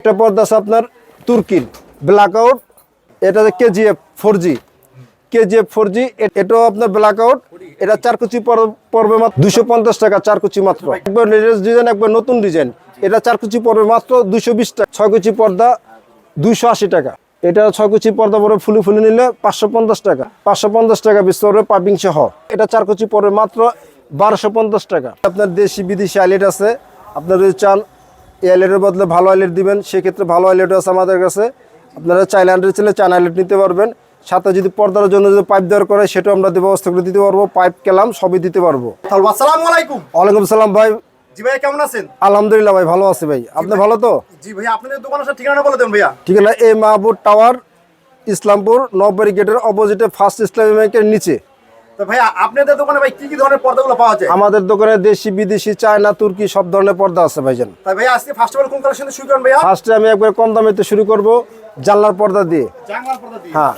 একটা পর্দা আছে আপনার তুর্কির ব্ল্যাক আউট এটা KGF four G KGF four G এটাও আপনার ব্ল্যাক আউট এটা চার কুচি পর- পড়বে মাত্র দুশো পঞ্চাশ টাকা, চার কুচি মাত্র। একবার লেটেস্ট ডিজাইন একবার নতুন ডিজাইন এটা চার কুচি পড়বে মাত্র দুশো বিশ টাকা, ছয় কুচি পর্দা দুইশো আশি টাকা। এটা ছয় কুচি পর্দা পরে ফুলি ফুলি নিলে পাঁচশো পঞ্চাশ টাকা, পাঁচশো পঞ্চাশ টাকা পড়বে পাইপিং সহ। এটা চার কুচি পড়বে মাত্র বারোশো পঞ্চাশ টাকা। আপনার দেশি বিদেশি আইলেট আছে, আপনার যদি চান আইলেটের বদলে ভালো আইলেট দিবেন সেক্ষেত্রে ভালো আইলেট আছে আমাদের কাছে। আপনারা চাইলে আন্ডার ছেলে চান আইলেট নিতে পারবেন। সাথে যদি পর্দার জন্য যদি পাইপ দেওয়ার করে সেটাও আমরা ব্যবস্থা করে দিতে পারব পাইপ কেলাম সবই দিতে পারব। আসসালামু আলাইকুম। ওয়ালাইকুম সালাম ভাই। জি কেমন আছেন? আলহামদুলিল্লাহ ভাই ভালো আছে ভাই। আপনি ভালো তো? জি আপনাদের দোকানের ঠিকানা বলে দেন ভাইয়া। ঠিক আছে এই মাহবুব টাওয়ার ইসলামপুর নববাড়ি গেটের অপোজিটে ফার্স্ট ইসলামী ব্যাংকের নিচে। তো ভাইয়া আপনাদের দোকানে ভাই কি কি ধরনের পর্দাগুলো পাওয়া যায়? আমাদের দোকানে দেশি বিদেশি চায়না তুর্কি সব ধরনের পর্দা আছে ভাইজান। তাই ভাইয়া আজকে ফার্স্ট অফ অল কোন কালেকশন শুরু করেন ভাইয়া? ফার্স্টে আমি একবার কম দামেতে শুরু করব জানলার পর্দা দিয়ে। জাঙ্গাল পর্দা দিয়ে? হ্যাঁ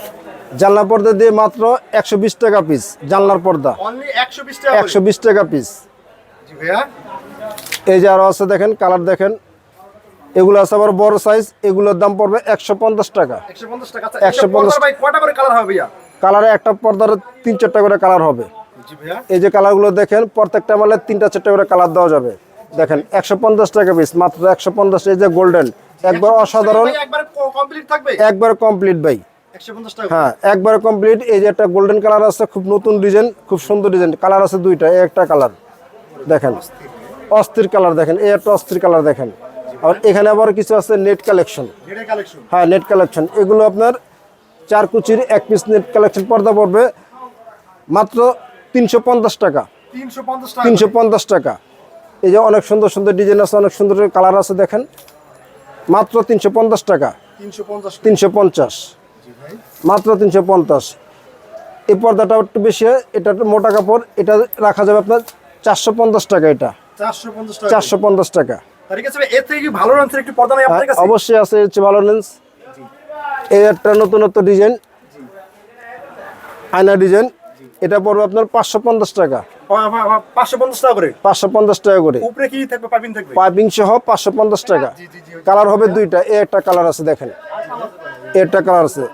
জানলার পর্দা দিয়ে মাত্র একশো বিশ টাকা পিস জানলার পর্দা। অনলি 120 টাকা একশো বিশ টাকা পিস এই যে আরও আছে দেখেন কালার দেখেন। এগুলো আছে আবার বড় সাইজ এগুলোর দাম পড়বে একশো পঞ্চাশ টাকা। 150 টাকা। 150 150 ভাই কয়টা করে কালার একটা পর্দার তিন চারটা করে কালার হবে। এই যে কালারগুলো দেখেন প্রত্যেকটা মালে তিনটা চারটা করে কালার দেওয়া যাবে। দেখেন একশো পঞ্চাশ টাকা পিস মাত্র একশো পঞ্চাশ এই যে গোল্ডেন একবার অসাধারণ। একবারে কমপ্লিট ভাই। হ্যাঁ একবার কমপ্লিট এই যে একটা গোল্ডেন কালার আছে খুব নতুন ডিজাইন খুব সুন্দর ডিজাইন কালার আছে দুইটা এই একটা কালার দেখেন অস্থির কালার দেখেন এই একটা অস্থির কালার দেখেন। আর এখানে আবার কিছু আছে নেট কালেকশন হ্যাঁ নেট কালেকশন এগুলো আপনার চার কুচির এক পিস নেট কালেকশন পর্দা পড়বে। মাত্র তিনশো পঞ্চাশ টাকা। 350 তিনশো পঞ্চাশ টাকা। এই যে অনেক সুন্দর সুন্দর ডিজাইন আছে অনেক সুন্দর কালার আছে দেখেন। মাত্র তিনশো পঞ্চাশ টাকা। তিনশো পঞ্চাশ মাত্র তিনশো পঞ্চাশ। এই পর্দাটা একটু বেশি হয়, এটা মোটা কাপড় এটা রাখা যাবে আপনার চারশো পঞ্চাশ টাকা এটা। 450 চারশো পঞ্চাশ টাকা। কাছে? অবশ্যই আছে ভালো লেন্স এই একটা নতুনত্ব ডিজাইন। আয়না ডিজাইন। এটা পড়বে আপনার পাঁচশো পঞ্চাশ টাকা। পা- পা- পা- 550 টাকা করে? পাঁচশো পঞ্চাশ টাকা করে। উপরে কি থাকবে পাইপিং থাকবে? পাইপিং সহ পাঁচশো পঞ্চাশ টাকা। কালার হবে দুইটা। এ একটা কালার আছে দেখেন। এ একটা কালার আছে।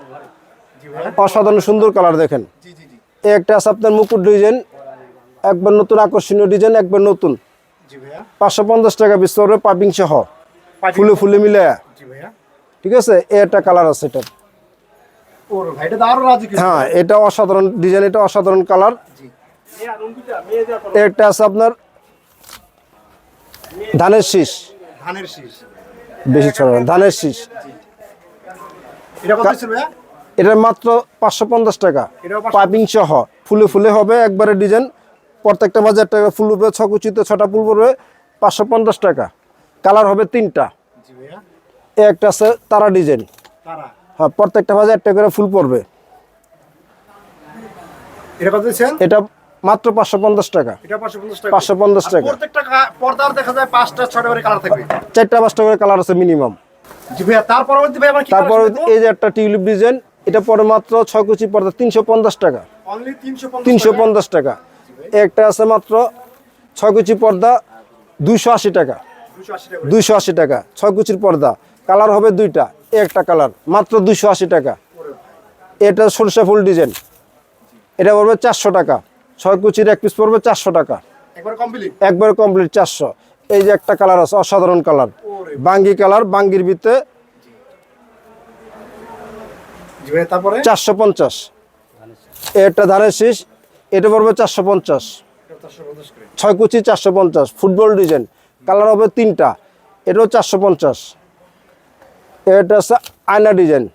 অসাধারণ সুন্দর কালার দেখেন। এ একটা আছে আপনার মুকুট ডিজাইন। একবার নতুন আকর্ষণীয় ডিজাইন একবার নতুন। পাঁচশো পঞ্চাশ টাকা পড়বে পাইপিং সহ। ফুলে ফুলে মিলে ঠিক আছে? এ একটা কালার আছে এটা এটা হ্যাঁ এটা অসাধারণ ডিজাইন এটা অসাধারণ কালার একটা আছে আপনার ধানের শীষ। ধানের শীষ। বেশি ছড়ানো ধানের শীষ। এটা এটা মাত্র পাঁচশো পঞ্চাশ টাকা। এটাও 550 পাইপিং সহ ফুলে ফুলে হবে একবারে ডিজাইন প্রত্যেকটা মাঝে একটা ফুল উঠবে ছ কুচিতে ছটা ফুল পড়বে পাঁচশো পঞ্চাশ টাকা। কালার হবে তিনটা। একটা আছে তারা ডিজাইন। হ্যাঁ প্রত্যেকটা মাঝে একটা করে ফুল পড়বে। এটা মাত্র পাঁচশো পঞ্চাশ টাকা। এটা 550 টাকা। 550 আর টাকা। পর্দার দেখা যায় পাঁচটা করে কালার থাকবে। চারটা পাঁচটা করে কালার আছে মিনিমাম। তারপর এই যে একটা টিউলিপ ডিজাইন এটা পরে মাত্র ছয় কুচি পর্দা তিনশো পঞ্চাশ টাকা। তিনশো পঞ্চাশ টাকা। একটা আছে মাত্র ছয় কুচি পর্দা দুইশো আশি টাকা। 280 টাকা দুইশো আশি টাকা ছয় কুচির পর্দা। কালার হবে দুইটা একটা কালার মাত্র দুইশো আশি টাকা। এটা সরষে ফুল ডিজাইন। এটা পড়বে চারশো টাকা। ছয় কুচির এক পিস পড়বে চারশো টাকা। একবার কমপ্লিট চারশো। এই যে একটা কালার আছে অসাধারণ কালার। বাঙ্গি কালার বাঙ্গির ভিতরে চারশো পঞ্চাশ। এটা ধানের শীষ এটা পড়বে চারশো পঞ্চাশ। ছয় কুচি চারশো পঞ্চাশ। Football design. কালার হবে তিনটা এটাও চারশো পঞ্চাশ। এটা হচ্ছে আয়না ডিজাইন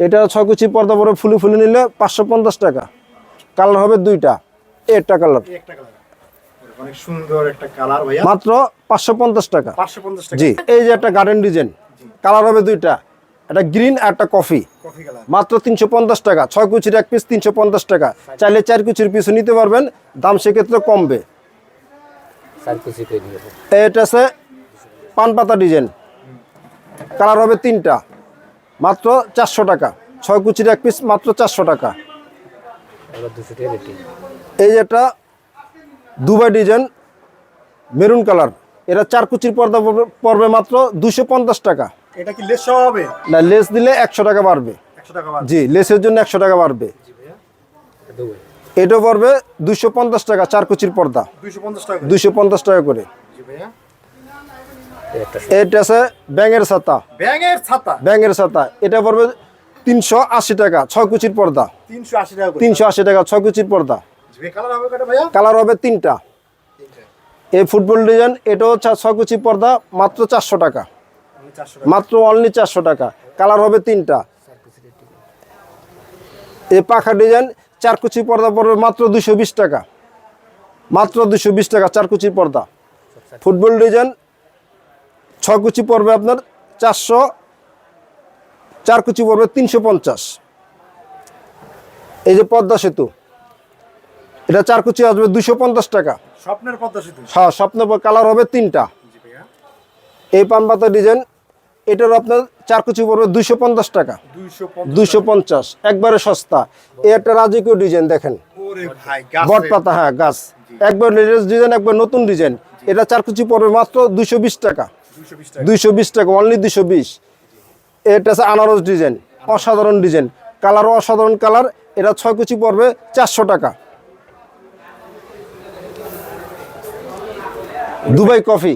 এটা ছয় কুচি পর্দা পরে ফুলি ফুলি নিলে পাঁচশো পঞ্চাশ টাকা। কালার হবে দুইটা এ একটা কালার এই একটা কালার অনেক সুন্দর একটা কালার ভাইয়া। মাত্র পাঁচশো পঞ্চাশ টাকা। জি এই যে একটা গার্ডেন ডিজাইন কালার হবে দুইটা একটা গ্রিন আর একটা কফি কফি মাত্র তিনশো পঞ্চাশ টাকা ছয় কুচির এক পিস তিনশো পঞ্চাশ টাকা। চাইলে চার কুচির পিছু নিতে পারবেন দাম সেক্ষেত্রে কমবে। এটা আছে পান পাতা ডিজাইন কালার হবে তিনটা। মাত্র চারশো টাকা। ছয় কুচির এক পিস মাত্র চারশো টাকা। এই যে একটা দুবাই ডিজাইন মেরুন কালার। এটা চার কুচির পর্দা পড়বে- মাত্র দুশো পঞ্চাশ টাকা। এটা কি লেস হবে? না লেস দিলে একশো টাকা বাড়বে। জি লেসের জন্য একশো টাকা বাড়বে। এটা পড়বে দুশো পঞ্চাশ টাকা চার কুচির পর্দা। দুশো পঞ্চাশ টাকা করে জি ভাইয়া এই একটা এটা আছে ব্যাঙের ছাতা। ব্যাঙের ছাতা? ব্যাঙের ছাতা। এটা পড়বে তিনশো আশি টাকা ছয় কুচির পর্দা। তিনশো আশি টাকা তিনশো আশি টাকা ছয় কুচির পর্দা। কালার হবে কালার হবে তিনটা। এই ফুটবল ডিজাইন এটাও ছা- ছয় কুচি পর্দা মাত্র চারশো টাকা। মাত্র অনলি চারশো টাকা। কালার হবে তিনটা। এই পাখা ডিজাইন চার কুচি পর্দা পড়বে মাত্র দুশো বিশ টাকা। মাত্র দুশো বিশ টাকা চার কুচি পর্দা। ফুটবল ডিজাইন ছয় কুচি পড়বে আপনার চারশো চার কুচি পড়বে তিনশো পঞ্চাশ। এই যে পদ্মা সেতু এটা চার কুচি আসবে দুশো পঞ্চাশ টাকা। স্বপ্নের পদ্মা সেতু? হ্যাঁ স্বপ্ন কালার হবে তিনটা। এই পানপাতা ডিজাইন এটার আপনার চার কুচি পড়বে দুশো পঞ্চাশ টাকা। দুইশো দুশো পঞ্চাশ একবারে সস্তা। এই একটা রাজকীয় ডিজাইন দেখেন। বট পাতা হ্যাঁ গাছ। একবার লেটেস্ট ডিজাইন একবার নতুন ডিজাইন। এটা চার কুচি পড়বে মাত্র দুশো বিশ টাকা। দুইশো বিশ টাকা। দুইশো অনলি দুশো বিশ। এটা আছে আনারস ডিজাইন অসাধারণ ডিজাইন। কালারও অসাধারণ কালার এটা ছয় কুচি পড়বে চারশো টাকা। Dubai coffee.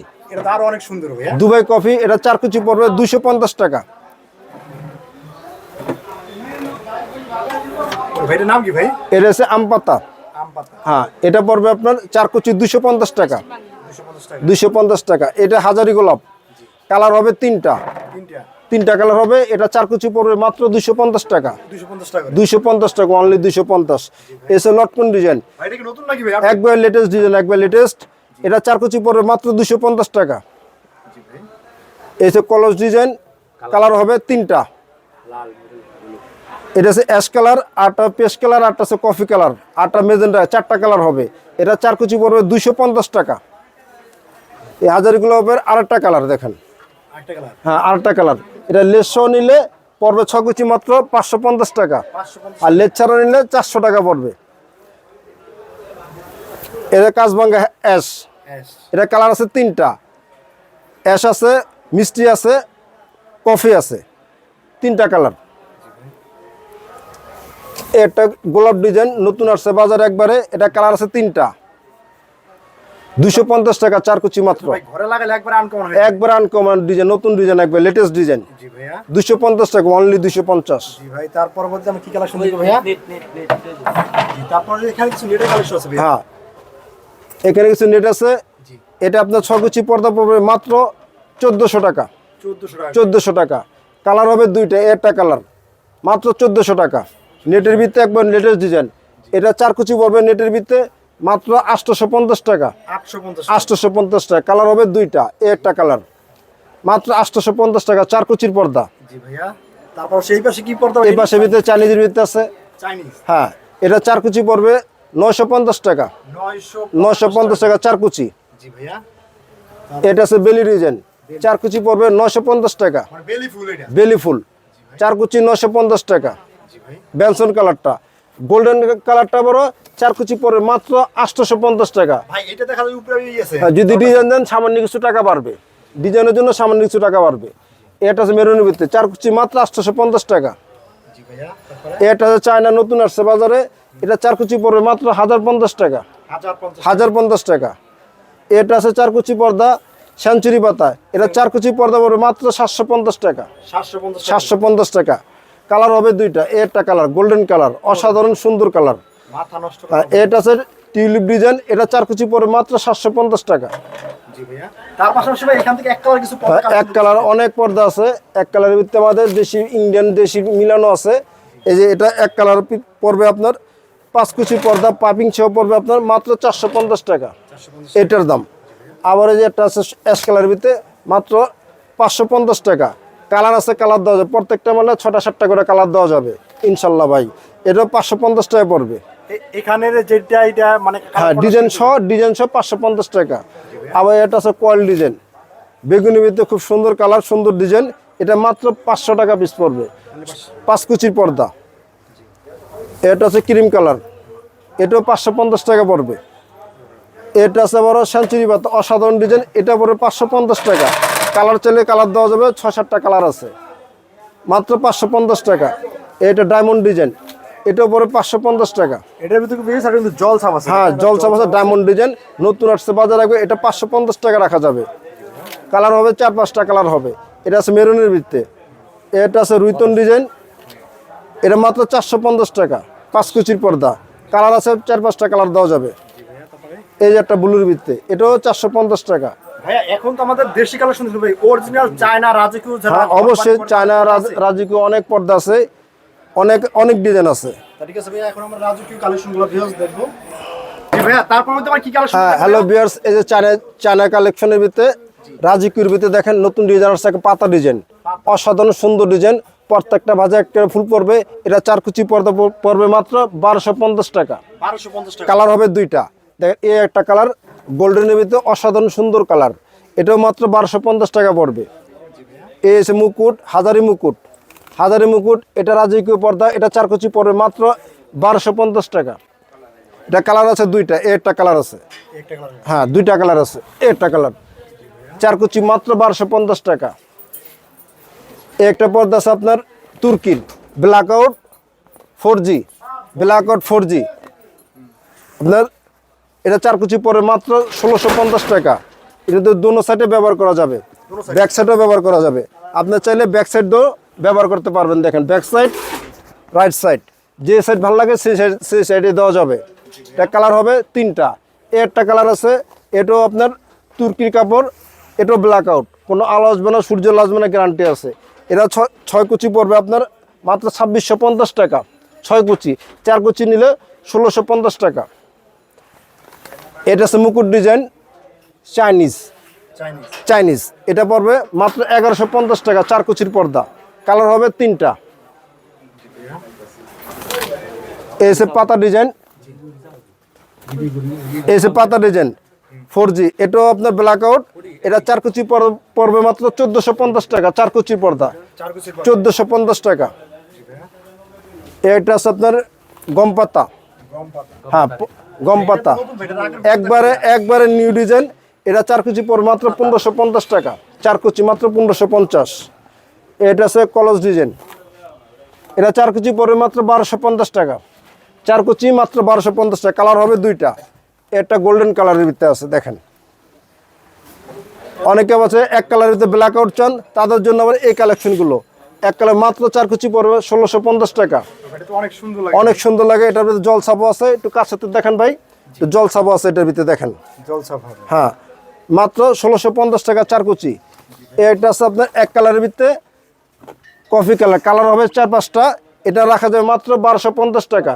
আরও অনেক সুন্দর দুবাই কফি এটা চার কুচি পড়বে দুশো পঞ্চাশ টাকা। নাম কি ভাই? এটা হচ্ছে আম পাতা। হ্যাঁ এটা পড়বে আপনার চার কুচি দুশো পঞ্চাশ টাকা। দুইশো পঞ্চাশ টাকা। দুশো পঞ্চাশ টাকা। এটা হাজারি গোলাপ। কালার হবে তিনটা। তিনটা। তিনটা কালার হবে এটা চার কুচি পড়বে মাত্র দুশো পঞ্চাশ টাকা। দুইশো পঞ্চাশ টাকা। অনলি দুইশো পঞ্চাশ। এসে লটকন ডিজাইন। একবার লেটেস্ট ডিজাইন একবার লেটেস্ট এটা চার কুচি পড়বে মাত্র দুশো পঞ্চাশ টাকা। এসে কলস ডিজাইন কালার হবে তিনটা। এটা আছে অ্যাশ কালার আটটা পেস্ট কালার আটটা আছে কফি কালার আটটা মেজেন্টা চারটা কালার হবে। এটা চার কুচি পড়বে দুইশো পঞ্চাশ টাকা। এই হাজার গোলাপের আরেকটা কালার দেখেন। হ্যাঁ আরেকটা কালার। এটা লেসও নিলে পড়বে ছ কুচি মাত্র পাঁচশো পঞ্চাশ টাকা। আর লেজ ছাড়া নিলে চারশো টাকা পড়বে। এটা কাজবাঙ্গা অ্যাশ। এটা কালার আছে তিনটা। অ্যাশ আছে মিষ্টি আছে কফি আছে। তিনটা কালার। এটা গোলাপ ডিজাইন নতুন আসছে বাজারে একবারে। এটা কালার আছে তিনটা। দুশো পঞ্চাশ টাকা চার কুচি মাত্র। ভাই ঘরে লাগালে একবার আনকমন একবার আনকমন ডিজাইন নতুন ডিজাইন একবার লেটেস্ট ডিজাইন জি ভাইয়া। দুশো পঞ্চাশ টাকা অনলি দুশো পঞ্চাশ। জি ভাই তার পরবর্তী আমি কি কালেকশন দেখব ভাইয়া? জি তারপরে এখানে কিছু নেটের কালেকশন আছে ভাইয়া। হ্যাঁ। এখানে কিছু নেট আছে। জি। এটা আপনার ছগুচি পর্দা পড়বে মাত্র চোদ্দোশো টাকা। চোদ্দশো টাকা। চোদ্দোশো টাকা। কালার হবে দুইটা একটা কালার মাত্র চোদ্দোশো টাকা। নেটের ভিত্তে একবার লেটেস্ট ডিজাইন এটা চার কুচি পড়বে নেটের ভিত্তে মাত্র আটশোশো পঞ্চাশ টাকা। আটশো পঞ্চাশ টাকা। কালার হবে দুইটা এ একটা কালার। মাত্র আটশোশো পঞ্চাশ টাকা চার কুচির পর্দা। জি তারপর সেই পাশে কি পড়তে এই ভিতরে চাইনিজের ভিতরে আছে। হ্যাঁ এটা চার কুচি পড়বে নয়শো পঞ্চাশ টাকা। নয়শো পঞ্চাশ টাকা চার কুচি এটা আছে বেলি ডিজাইন। চার কুচি পড়বে নয়শো পঞ্চাশ টাকা। মানে বেলি ফুল এটা। বেলি চার কুচি নয়শো পঞ্চাশ টাকা। কালারটা। গোল্ডেন কালারটা বড় চার কুচি পড়বে মাত্র আটশোশো পঞ্চাশ টাকা। আর যদি ডিজাইন দেন সামান্য কিছু টাকা বাড়বে। ডিজাইনের জন্য সামান্য কিছু টাকা বাড়বে। এটা আছে মেরুনের ভিত্তি চার কুচি মাত্র আটশোশো পঞ্চাশ টাকা। এটা আছে চায়না নতুন আসছে বাজারে। এটা চার কুচি পড়বে মাত্র হাজার পঞ্চাশ টাকা। হাজার পঞ্চাশ টাকা। এটা আছে চার কুচি পর্দা সেঞ্চুরি পাতা। এটা চার কুচি পর্দা পড়বে মাত্র সাতশো পঞ্চাশ টাকা। সাতশো পঞ্চাশ সাতশো পঞ্চাশ টাকা। কালার হবে দুইটা। একটা কালার গোল্ডেন কালার অসাধারণ সুন্দর কালার মাথা নষ্ট এটা আছে টিউলিপ ডিজাইন এটা চার কুচি পরে মাত্র সাতশো পঞ্চাশ টাকা। এক কালার এক কালার অনেক পর্দা আছে। এক কালারের ভিতরে আমাদের দেশি ইন্ডিয়ান দেশি মিলানো আছে। এই যে এটা এক কালার পড়বে আপনার পাঁচ কুচি পর্দা পাইপিং সহ পড়বে আপনার মাত্র চারশো পঞ্চাশ টাকা। এটার দাম। আবার এই যে একটা আছে অ্যাশ কালারের ভিতরে মাত্র পাঁচশো পঞ্চাশ টাকা। কালার আছে কালার দেওয়া যাবে। প্রত্যেকটা মানে ছটা সাতটা করে কালার দেওয়া যাবে ইনশাল্লাহ ভাই। এটা পাঁচশো পঞ্চাশ টাকা পড়বে। এখানের যেটা এটা মানে হ্যাঁ ডিজাইন সহ ডিজাইন সহ পাঁচশো পঞ্চাশ টাকা। আবার এটা আছে কয়েল ডিজাইন বেগুনি ভিতরে খুব সুন্দর কালার সুন্দর ডিজাইন এটা মাত্র পাঁচশো টাকা পিস পড়বে। পাঁচ কুচির পর্দা। এটা আছে ক্রিম কালার এটাও পাঁচশো পঞ্চাশ টাকা পড়বে। এটা আছে আবার সেঞ্চুরি পাতা অসাধারণ ডিজাইন এটা পড়বে পাঁচশো পঞ্চাশ টাকা। কালার চাইলে কালার দেওয়া যাবে ছয় সাতটা কালার আছে। মাত্র পাঁচশো পঞ্চাশ টাকা। এটা ডায়মন্ড ডিজাইন এটার উপরে পাঁচশো পঞ্চাশ টাকা। এটার ভিতরে কিন্তু জল ছাপ আছে। হ্যাঁ জল চাপাচ্ছে ডায়মন্ড ডিজাইন নতুন আসছে বাজার রাখবে এটা পাঁচশো পঞ্চাশ টাকা রাখা যাবে। কালার হবে চার পাঁচটা কালার হবে। এটা আছে মেরুনের ভিত্তে এটা আছে রুইতন ডিজাইন এটা মাত্র চারশো পঞ্চাশ টাকা পাঁচ কুচির পর্দা। কালার আছে চার পাঁচটা কালার দেওয়া যাবে। এই যে একটা ব্লুর ভিত্তে এটাও চারশো পঞ্চাশ টাকা। এখন তো আমাদের দেশি কালেকশন অরিজিনাল চায়না হ্যাঁ অবশ্যই চায়না রাজ- রাজকীয় অনেক পর্দা আছে। অনেক অনেক ডিজাইন আছে। ঠিক ভাইয়া এখন আমরা রাজকীয় ভিউজ দেখব? হ্যাঁ হ্যালো বিয়ার্স এই যে চায়না চায়না কালেকশনের ভিতরে রাজকীয় ভিতরে দেখেন নতুন ডিজাইন আসছে পাতা ডিজাইন অসাধারণ সুন্দর ডিজাইন প্রত্যেকটা ভাজা একটা ফুল পড়বে। এটা চার কুচি পর্দা পড়বে মাত্র বারোশো পঞ্চাশ টাকা। বারোশো পঞ্চাশ টাকা। কালার হবে দুইটা। দেখেন এই একটা কালার গোল্ডেনের ভিতরে অসাধারণ সুন্দর কালার। এটাও মাত্র বারোশো পঞ্চাশ টাকা পড়বে। এই এসে মুকুট হাজারি মুকুট। হাজারি মুকুট, এটা রাজকীয় পর্দা, এটা চার কুচি পড়বে মাত্র বারোশো পঞ্চাশ টাকা। এটা কালার আছে দুইটা একটা কালার আছে। হ্যাঁ দুইটা কালার আছে একটা কালার। চার কুচি মাত্র বারোশো পঞ্চাশ টাকা। একটা পর্দা আছে আপনার তুর্কির black out four G black out four G আপনার এটা চার কুচি পরে মাত্র ষোলোশো পঞ্চাশ টাকা। এটা তো দোনো সাইডে ব্যবহার করা যাবে ব্যাক সাইডেও ব্যবহার করা যাবে। আপনার চাইলে ব্যাক সাইড সাইডও ব্যবহার করতে পারবেন দেখেন ব্যাক সাইড রাইট সাইড যে সাইড ভালো লাগে সেই সাইড সেই সাইডে দেওয়া যাবে। এটা কালার হবে তিনটা। এ একটা কালার আছে এটাও আপনার তুর্কির কাপড় এটাও ব্ল্যাক আউট কোনো আলো আসবে না সূর্য আসবে না গ্যারান্টি আছে। এটা ছয় ছয় কুচি পড়বে আপনার মাত্র ছাব্বিশশো পঞ্চাশ টাকা। ছয় কুচি। চার কুচি নিলে ষোলোশো পঞ্চাশ টাকা। এটা আছে মুকুট ডিজাইন চাইনিজ চাইনিজ এটা পড়বে মাত্র এগারোশো পঞ্চাশ টাকা চার কুচির পর্দা। কালার হবে তিনটা। এসে পাতা ডিজাইন। এসে পাতা ডিজাইন ফোর জি এটাও আপনার ব্ল্যাক আউট এটা চার কুচি পর- পড়বে মাত্র চোদ্দোশো পঞ্চাশ টাকা চার কুচির পর্দা। চোদ্দোশো পঞ্চাশ টাকা। এটা আছে আপনার গম পাতা। হ্যাঁ গম পাতা। একবারে একবারে নিউ ডিজাইন এটা চার কুচি পর মাত্র পনেরোশো পঞ্চাশ টাকা। চার কুচি মাত্র পনেরোশো পঞ্চাশ। এটা আছে কলস ডিজাইন। এটা চার কুচি পরে মাত্র বারোশো পঞ্চাশ টাকা। চার কুচি মাত্র বারোশো পঞ্চাশ টাকা। কালার হবে দুইটা। এটা গোল্ডেন কালারের ভিতরে আছে দেখেন। অনেকে আছে এক কালারের ভিতরে ব্ল্যাক আউট চান তাদের জন্য আবার এই কালেকশনগুলো এক কালার মাত্র চার কুচি পড়বে ষোলোশো পঞ্চাশ টাকা। অনেক সুন্দর লাগে। অনেক সুন্দর লাগে এটার ভিতরে জল ছাপও আছে। একটু কাছেতে দেখেন ভাই জল ছাপও আছে এটার ভিতরে দেখেন। জল ছাপ হ্যাঁ মাত্র ষোলোশো পঞ্চাশ টাকা চার কুচি। এটা আছে আপনার এক কালারের ভিতরে কফি কালার। কালার হবে চার পাঁচটা। এটা রাখা যাবে মাত্র বারোশো পঞ্চাশ টাকা।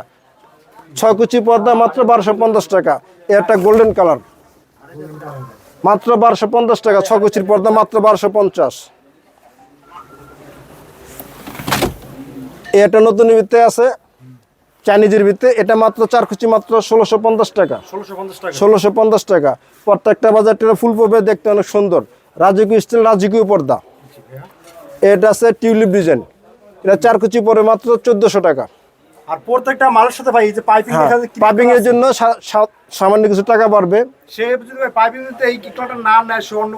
ছয় কুচি পর্দা মাত্র বারোশো পঞ্চাশ টাকা। এ একটা গোল্ডেন কালার মাত্র বারোশো পঞ্চাশ টাকা। ছয় কুচির পর্দা মাত্র বারোশো পঞ্চাশ। এটা নতুন ভিত্তে আছে। চাইনিজের ভিত্তে। এটা মাত্র চার কুচি মাত্র ষোলোশো পঞ্চাশ টাকা। ষোলোশো পঞ্চাশ টাকা। প্রত্যেকটা বাজার টেরা ফুল পড়বে দেখতে অনেক সুন্দর। রাজকীয় স্টিল রাজকীয় পর্দা। এটা আছে টিউলিপ ডিজাইন। এটা চার কুচি পরে মাত্র চোদ্দোশো টাকা। আর প্রত্যেকটা মালের সাথে ভাই এই যে পাইপিং হ্যাঁ পাইপিং এর জন্য সামান্য কিছু টাকা বাড়বে। সে যদি পাইপিং এই কিটটা না নেয় সে অন্য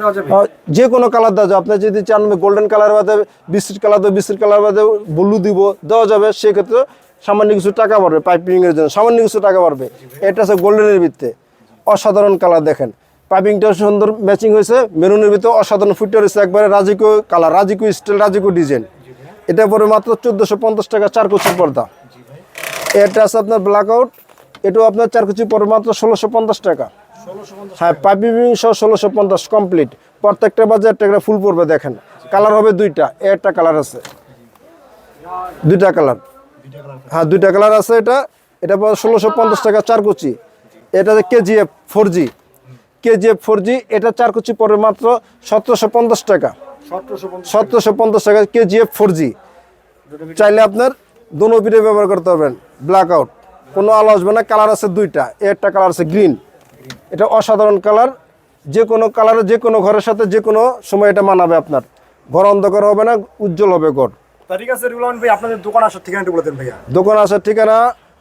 দেওয়া যাবে? যে কোনো কালার দেওয়া যাবে। আপনি যদি চান গোল্ডেন কালার বাদে বিস্কিট কালার দেবো বিস্কিট কালার বাদে ব্লু দিব দেওয়া যাবে। সেক্ষেত্রে সামান্য কিছু টাকা বাড়বে পাইপিং এর জন্য। সামান্য কিছু টাকা বাড়বে। এটা আছে গোল্ডেনের ভিত্তে অসাধারণ কালার দেখেন। পাইপিংটা সুন্দর ম্যাচিং হয়েছে, মেরুনের ভিতরে অসাধারণ ফুটে রয়েছে একবারে রাজিকো কালার রাজকীয় স্টাইল, রাজিকো ডিজাইন। এটা পরে মাত্র চোদ্দোশো পঞ্চাশ টাকা চার কুচির পর্দা। এটা আছে আপনার ব্ল্যাক আউট এটাও আপনার চার কুচি পরে মাত্র ষোলোশো পঞ্চাশ টাকা। হ্যাঁ পাইপিং সহ ষোলোশো পঞ্চাশ কমপ্লিট প্রত্যেকটা বাজার একটা ফুল পড়বে দেখেন। কালার হবে দুইটা, একটা কালার আছে। দুইটা কালার। দুইটা কালার হ্যাঁ দুইটা কালার আছে এটা। এটা ষোলোশো পঞ্চাশ টাকা চার কুচি। এটা KGF four G KGF four G এটা চার কুচি পড়বে মাত্র সতেরোশো পঞ্চাশ টাকা। সতেরোশো পঞ্চাশ। টাকা কেজিএফ ফোর জি। চাইলে আপনার দোনো পিঠে ব্যবহার করতে পারবেন ব্ল্যাক আউট কোনো আলো আসবে না কালার আছে দুইটা একটা কালার আছে গ্রিন এটা অসাধারণ কালার যে কোনো কালারে যে কোনো ঘরের সাথে যে কোনো সময় এটা মানাবে আপনার। ঘর অন্ধকার হবে না উজ্জ্বল হবে ঘর। ঠিক আছে রুলান ভাই আপনাদের দোকান আসার ঠিকানাটা বলে দেন ভাইয়া। দোকান আসার ঠিকানা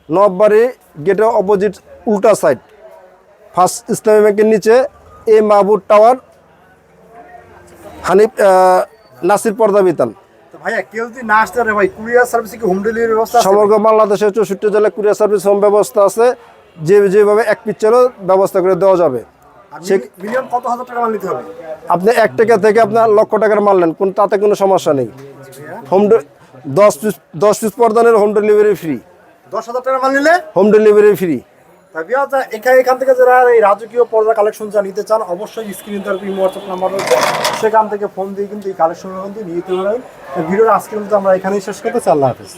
নববাড়ি গেটের অপোজিট উল্টা সাইড ফার্স্ট ইসলামী ব্যাংকের নিচে এ মাহবুব টাওয়ার হানিফ নাসির পর্দা বিতান। সমগ্র বাংলাদেশের চৌষট্টি জেলায় কুরিয়ার সার্ভিস হোম ব্যবস্থা আছে যে যেভাবে এক পিকচারও ব্যবস্থা করে দেওয়া যাবে। আপনি এক টাকা থেকে আপনার লক্ষ টাকার মাল নেন কোন তাতে কোনো সমস্যা নেই। হোম দশ পিস দশ পিস পর্দানের হোম ডেলিভারি ফ্রি দশ হাজার টাকা মাল নিলে? হোম ডেলিভারি ফ্রি এখানে এখান থেকে যারা এই রাজকীয় পর্দা কালেকশন যা নিতে চান, অবশ্যই স্ক্রিনে তার হোয়াটসঅ্যাপ নাম্বার রয়েছে। সেখান থেকে ফোন দিয়ে কিন্তু এই কালেকশন কিন্তু নিয়ে যেতে পারেন। ভিডিওর আজকে কিন্তু আমরা এখানেই শেষ করতে আল্লাহ হাফিজ।